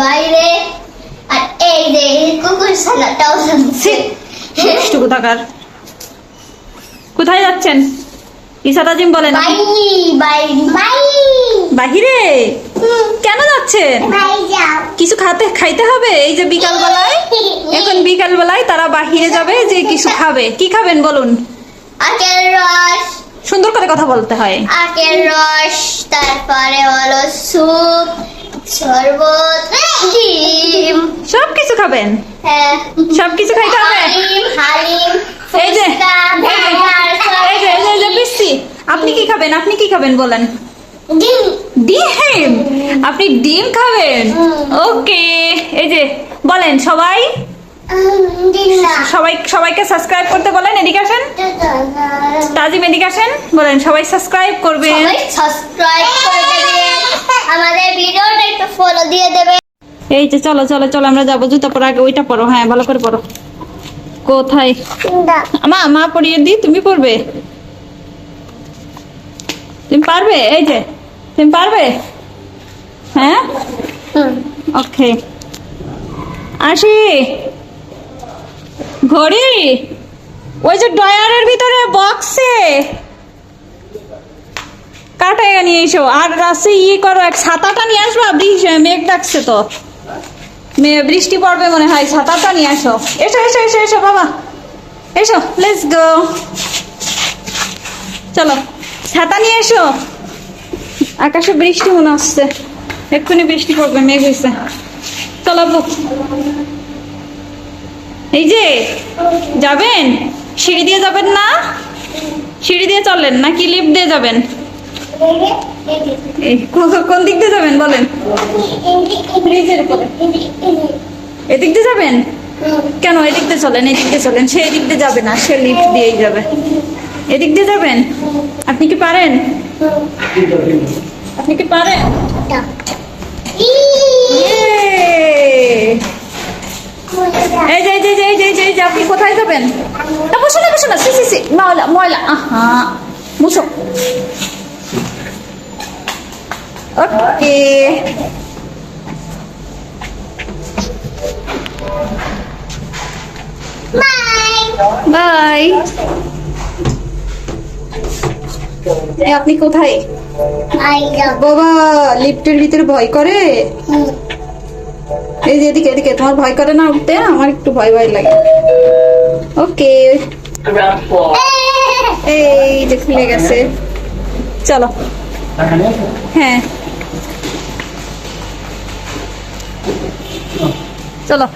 বাইরে আর এই যে কুকুর ছানাটাও যাচ্ছে দুষ্টু কোথাকার? কোথায় যাচ্ছেন? ইসা তাজিম বলেন। বাইরে বাইরে বাইরে বাহিরে? কেন যাচ্ছেন? কিছু খাতে খাইতে হবে? এই যে বিকাল বেলায় এখন বিকাল বেলায় তারা বাহিরে যাবে যে কিছু খাবে। কি খাবেন বলুন? আখের রস। সুন্দর করে কথা বলতে হয়। আখের রস তারপরে হলো স্যুপ। শরবত ডিম সব কিছু খাবেন? হ্যাঁ। সব কিছু খাইতে হবে? হালিম হালিম এই যে এই এই পিসি আপনি কি খাবেন? আপনি কি খাবেন বলেন? ডিম। ডিম? আপনি ডিম খাবেন? ওকে এই যে বলেন সবাই? সবাই সবাইকে সাবস্ক্রাইব করতে বলেন এদিকে আসেন। তাজিম এদিকে আসেন। বলেন সবাই সাবস্ক্রাইব করবেন। সাবস্ক্রাইব ফলো দিয়ে দেবে। এই যে চলো চলো চলো আমরা যাব। জুতা পরো আগে ওইটা পরো। হ্যাঁ ভালো করে পরো। কোথায়? মা মা পরিয়ে দি তুমি পড়বে তুমি পারবে? এই যে তুমি পারবে? হ্যাঁ? ওকে। আসি ঘড়ি ওই যে ডয়ারের ভিতরে বক্সে কাটাইয়া নিয়ে এসো। আর রাস্তায় ইয়ে করো, এক ছাতাটা নিয়ে আসবা মেঘ ডাকছে তো। মে- বৃষ্টি পড়বে মনে হয়, ছাতাটা নিয়ে আসো। এসো এসো এসো এসো, বাবা। এসো লেটস গো চলো, ছাতা নিয়ে এসো। আকাশে বৃষ্টি মনে হচ্ছে। এক্ষুনি বৃষ্টি পড়বে, মেঘ হয়েছে চলো এই যে, যাবেন? সিঁড়ি দিয়ে যাবেন না? সিঁড়ি দিয়ে চলেন, নাকি লিফট দিয়ে যাবেন? কোন দিক দিয়ে যাবেন বলেন। এদিক দিয়ে যাবেন? কেন এদিক দিয়ে চলেন এদিক দিয়ে চলেন। সে এদিক দিয়ে যাবে না সে লিফট দিয়েই যাবে। এদিক দিয়ে যাবেন? আপনি কি পারেন? আপনি কি পারেন? এই যে যে যে যে যে আপনি কোথায় যাবেন? না বসো না বসো না। সি সি সি ময়লা ময়লা। আহা মুছো ওকে বাই আপনি কোথায়? বাবা লিফটের ভিতরে ভয় করে? এই যে এদিকে এদিকে তোমার ভয় করে না উঠতে? আমার একটু ভয় ভয় লাগে। ওকে এই যে খুলে গেছে। চলো। হ্যাঁ। চলো